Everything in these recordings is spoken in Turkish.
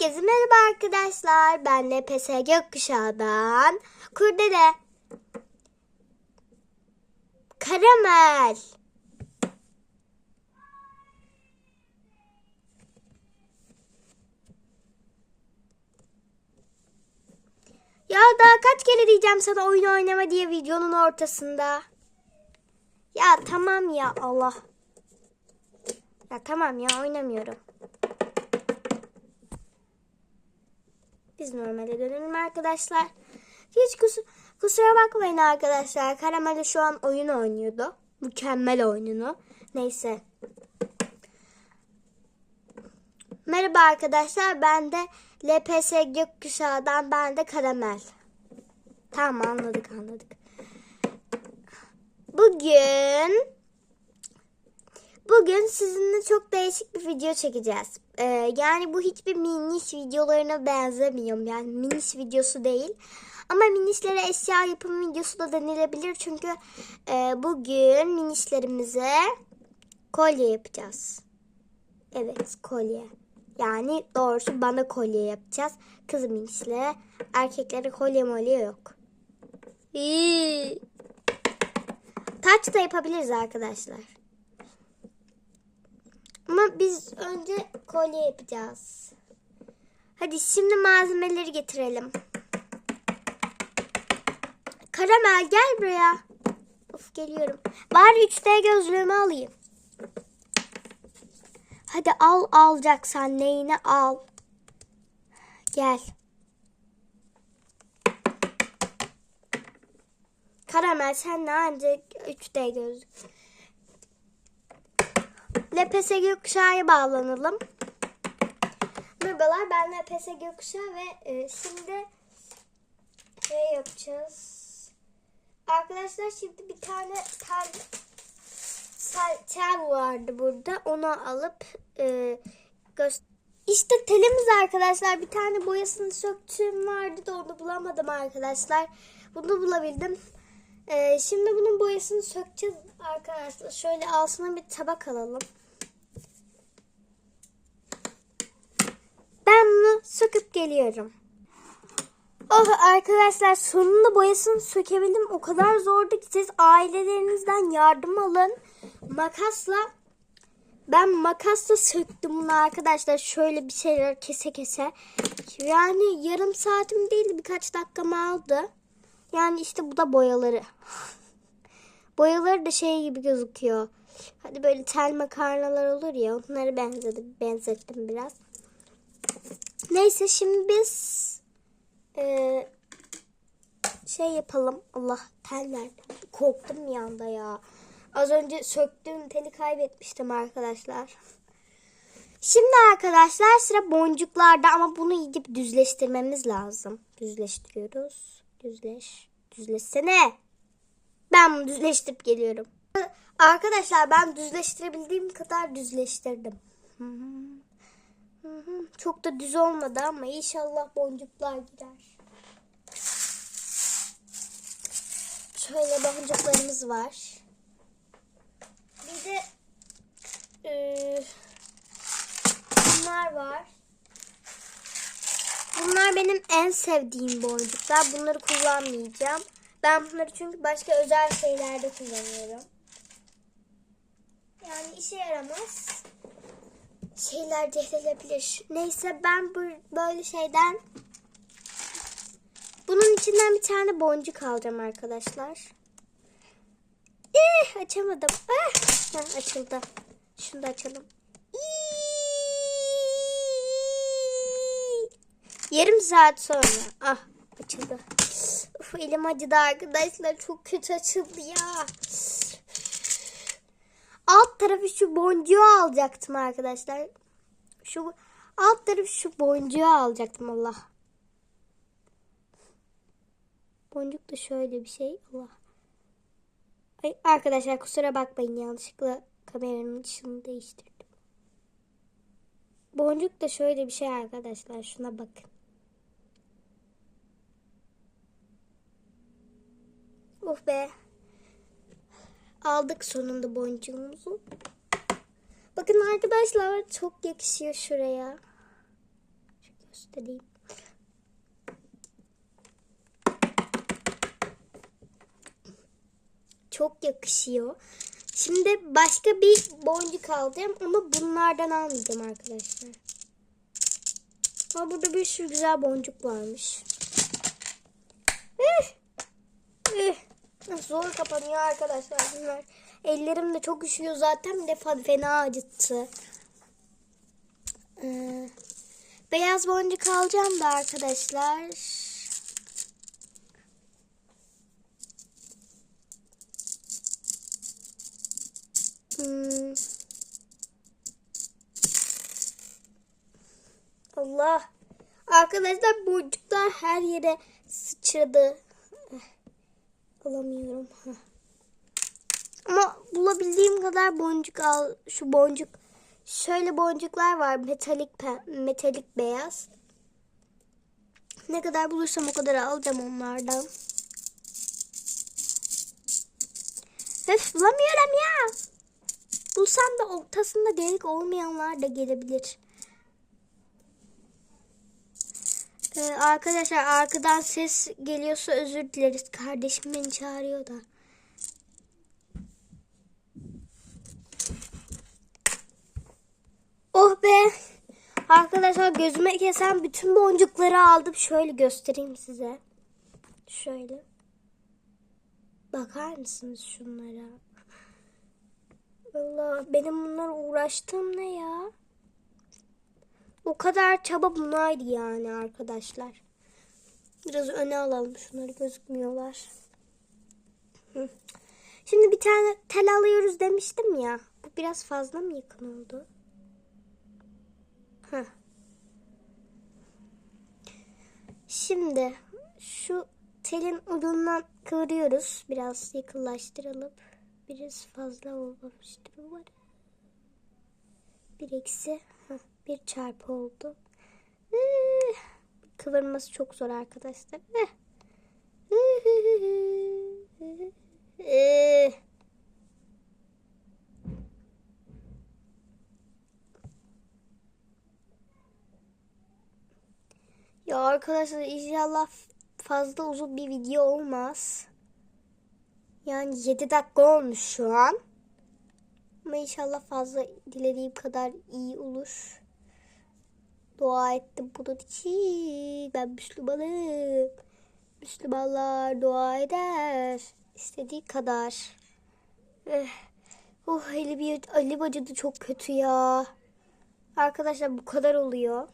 Herkese merhaba arkadaşlar. Ben LPS Gökkuşağı'dan Kurdele. Karamel. Ya daha kaç kere diyeceğim sana oyun oynama diye videonun ortasında. Ya tamam ya Allah. Ya tamam ya oynamıyorum. Biz normale dönelim arkadaşlar. Hiç kus kusura bakmayın arkadaşlar. Karamel şu an oyun oynuyordu. Mükemmel oyununu. Neyse. Merhaba arkadaşlar. Ben de LPS Gökkuşağı'dan ben de Karamel. Tamam anladık anladık. Bugün Bugün sizinle çok değişik bir video çekeceğiz. Ee, yani bu hiçbir miniş videolarına benzemiyor. Yani miniş videosu değil. Ama minişlere eşya yapım videosu da denilebilir. Çünkü e, bugün minişlerimize kolye yapacağız. Evet kolye. Yani doğrusu bana kolye yapacağız. Kız minişlere. Erkeklere kolye molye yok. Taç da yapabiliriz arkadaşlar. Ama biz önce kolye yapacağız. Hadi şimdi malzemeleri getirelim. Karamel gel buraya. Of geliyorum. Bari 3D gözlüğümü alayım. Hadi al alacaksan neyini al. Gel. Karamel sen ne ancak 3D gözlük. LPS Gökkuşağı'ya bağlanalım. Merhabalar ben LPS Gökkuşağı ve e, şimdi şey yapacağız. Arkadaşlar şimdi bir tane tel, tel, tel vardı burada. Onu alıp e, göster. İşte telimiz arkadaşlar. Bir tane boyasını söktüğüm vardı da onu bulamadım arkadaşlar. Bunu bulabildim. Ee, şimdi bunun boyasını sökeceğiz arkadaşlar. Şöyle altına bir tabak alalım. Bunu söküp geliyorum. Oh arkadaşlar sonunda boyasını sökebildim. O kadar zordu ki siz ailelerinizden yardım alın. Makasla ben makasla söktüm bunu arkadaşlar. Şöyle bir şeyler kese kese. Yani yarım saatim değil birkaç dakikamı aldı. Yani işte bu da boyaları. Boyaları da şey gibi gözüküyor. Hadi böyle tel makarnalar olur ya onları benzedim, benzettim biraz. Neyse şimdi biz e, şey yapalım. Allah tel nerede? Korktum bir anda ya. Az önce söktüğüm teli kaybetmiştim arkadaşlar. Şimdi arkadaşlar sıra boncuklarda ama bunu iyice düzleştirmemiz lazım. Düzleştiriyoruz. Düzleş. Düzleşsene. Ben bunu düzleştirip geliyorum. Arkadaşlar ben düzleştirebildiğim kadar düzleştirdim. Hı hı. Çok da düz olmadı ama inşallah boncuklar girer. Şöyle boncuklarımız var. Bir de e, bunlar var. Bunlar benim en sevdiğim boncuklar. Bunları kullanmayacağım. Ben bunları çünkü başka özel şeylerde kullanıyorum. Yani işe yaramaz. Şeyler cehlenebilir. Neyse ben bu böyle şeyden bunun içinden bir tane boncuk alacağım arkadaşlar. Eh, açamadım. Ah, Heh, açıldı. Şunu da açalım. Yarım saat sonra. Ah açıldı. Uf, elim acıdı arkadaşlar. Çok kötü açıldı ya. Alt tarafı şu boncuğu alacaktım arkadaşlar. Şu alt tarafı şu boncuğu alacaktım Allah. Boncuk da şöyle bir şey. Allah. Ay, arkadaşlar kusura bakmayın yanlışlıkla kameranın açısını değiştirdim. Boncuk da şöyle bir şey arkadaşlar. Şuna bakın. Of be. Aldık sonunda boncuğumuzu. Bakın arkadaşlar çok yakışıyor şuraya. Şu göstereyim. Çok yakışıyor. Şimdi başka bir boncuk alacağım ama bunlardan almayacağım arkadaşlar. Ama burada bir sürü güzel boncuk varmış. Eh! Eh! Zor kapanıyor arkadaşlar bunlar. Ellerim de çok üşüyor zaten bir de fena acıttı. Ee, beyaz boncuk alacağım da arkadaşlar. Hmm. Allah. Arkadaşlar boncuklar her yere sıçradı. Eh, Alamıyorum. Bulabildiğim kadar boncuk al. Şu boncuk. Şöyle boncuklar var. Metalik metalik beyaz. Ne kadar bulursam o kadar alacağım onlardan. Öf bulamıyorum ya. Bulsam da ortasında delik olmayanlar da gelebilir. Ee, arkadaşlar arkadan ses geliyorsa özür dileriz. Kardeşim beni çağırıyor da. Oh be. Arkadaşlar gözüme kesen bütün boncukları aldım. Şöyle göstereyim size. Şöyle. Bakar mısınız şunlara? Allah benim bunlara uğraştığım ne ya? O kadar çaba bunaydı yani arkadaşlar. Biraz öne alalım şunları gözükmüyorlar. Şimdi bir tane tel alıyoruz demiştim ya. Bu biraz fazla mı yakın oldu? Şimdi şu telin ucundan kıvırıyoruz. Biraz yakınlaştıralım. Biraz fazla olmamıştır umarım. Bir eksi. Bir çarpı oldu. Ee, Kıvırması çok zor arkadaşlar. Ya arkadaşlar inşallah fazla uzun bir video olmaz. Yani 7 dakika olmuş şu an. Ama inşallah fazla dilediğim kadar iyi olur. Dua ettim bunun için. Ben Müslümanım. Müslümanlar dua eder. İstediği kadar. Eh. Oh elim, elim acıdı çok kötü ya. Arkadaşlar bu kadar oluyor.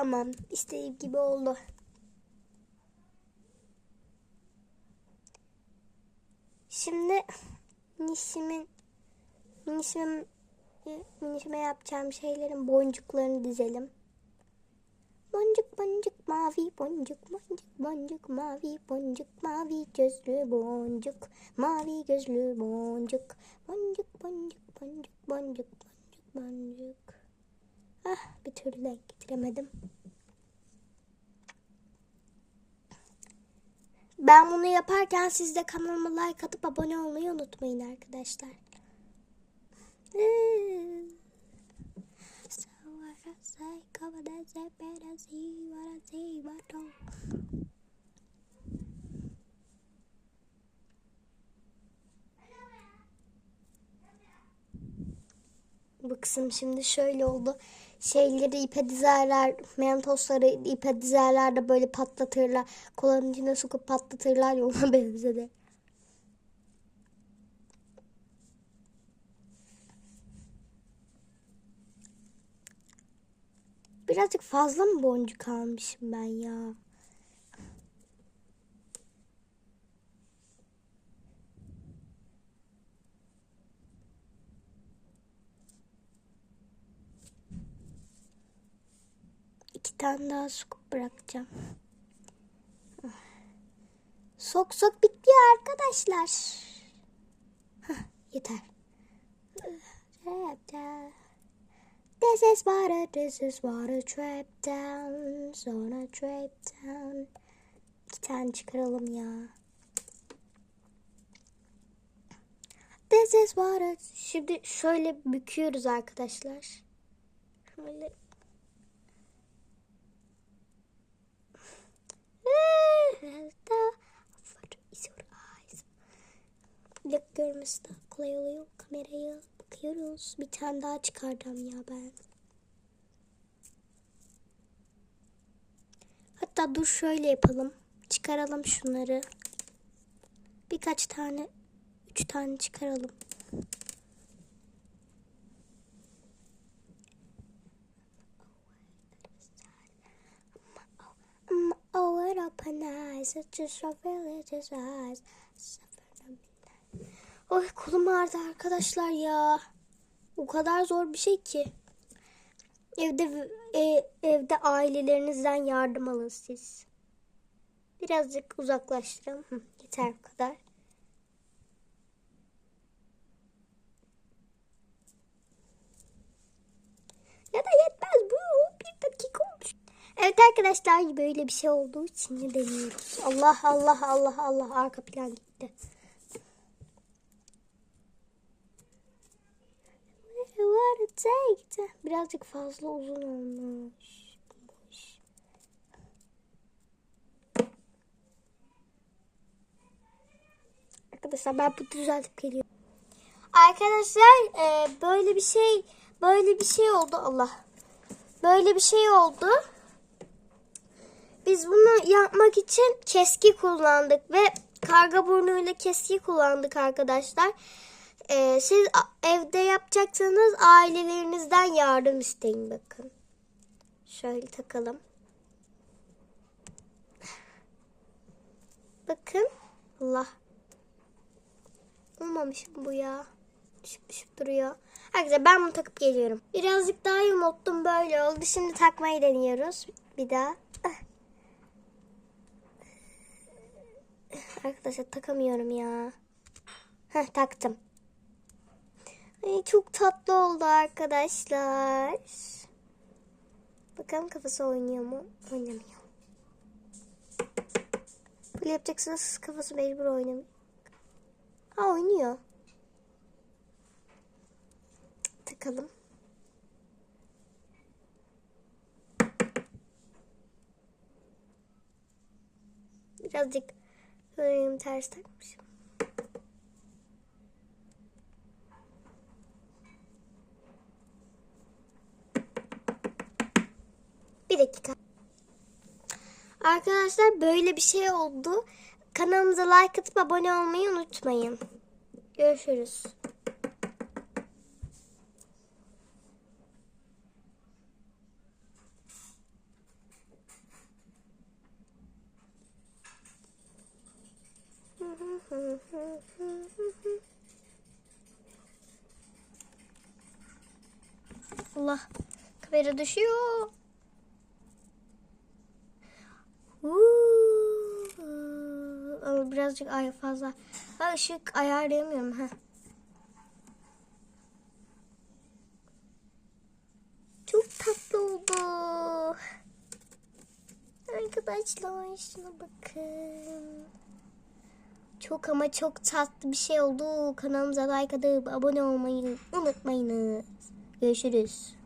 Tamam istediğim gibi oldu. Şimdi minişimin minişimin minişime yapacağım şeylerin boncuklarını dizelim. Boncuk boncuk mavi boncuk boncuk boncuk mavi boncuk mavi gözlü boncuk mavi gözlü boncuk boncuk boncuk boncuk boncuk boncuk boncuk Ah bir türlü denk getiremedim. Ben bunu yaparken siz de kanalıma like atıp abone olmayı unutmayın arkadaşlar. Bu kısım şimdi şöyle oldu. Şeyleri ipe dizerler, mentosları ipe dizerler de böyle patlatırlar. Kolanın içine sokup patlatırlar ya ona benzedi. Birazcık fazla mı boncuk almışım ben ya? İki tane daha sokup bırakacağım. Sok sok bitti arkadaşlar. Hah, yeter. This is water, this is water trap down, sonra trap down. İki tane çıkaralım ya. This is what it- Şimdi şöyle büküyoruz arkadaşlar. Şöyle. Look görmesi daha kolay oluyor. Kameraya bakıyoruz. Bir tane daha çıkardım ya ben. Hatta dur şöyle yapalım. Çıkaralım şunları. Birkaç tane, üç tane çıkaralım. Open eyes, it's just a village's eyes. Oy kolum ağrıdı arkadaşlar ya. O kadar zor bir şey ki. Evde e, evde ailelerinizden yardım alın siz. Birazcık uzaklaştıralım. Yeter bu kadar. Ya da yetmez Evet arkadaşlar böyle bir şey olduğu için de deniyoruz. Allah Allah Allah Allah arka plan gitti. Birazcık fazla uzun. Olmuş. Arkadaşlar ben bu düzeltip geliyorum. Arkadaşlar e, böyle bir şey böyle bir şey oldu Allah. Böyle bir şey oldu. Biz bunu yapmak için keski kullandık ve karga burnuyla keski kullandık arkadaşlar. Ee, siz evde yapacaksanız ailelerinizden yardım isteyin bakın. Şöyle takalım. Bakın. Allah. Olmamış bu ya. Düşüp düşüp duruyor. Arkadaşlar ben bunu takıp geliyorum. Birazcık daha yumulttum böyle oldu. Şimdi takmayı deniyoruz. Bir daha. Arkadaşlar takamıyorum ya. Heh taktım. Ay, çok tatlı oldu arkadaşlar. Bakalım kafası oynuyor mu? Oynamıyor. Böyle yapacaksınız kafası mecbur oynamıyor. Ha oynuyor. Takalım. Birazcık böyle ters takmışım. Bir dakika. Arkadaşlar böyle bir şey oldu. Kanalımıza like atıp abone olmayı unutmayın. Görüşürüz. Allah kamera düşüyor. Ama birazcık ay fazla. Ha, ışık ayarlayamıyorum. ha. Çok tatlı oldu. Arkadaşlar şuna bakın. Çok ama çok tatlı bir şey oldu. Kanalımıza like atıp abone olmayı unutmayınız. Görüşürüz.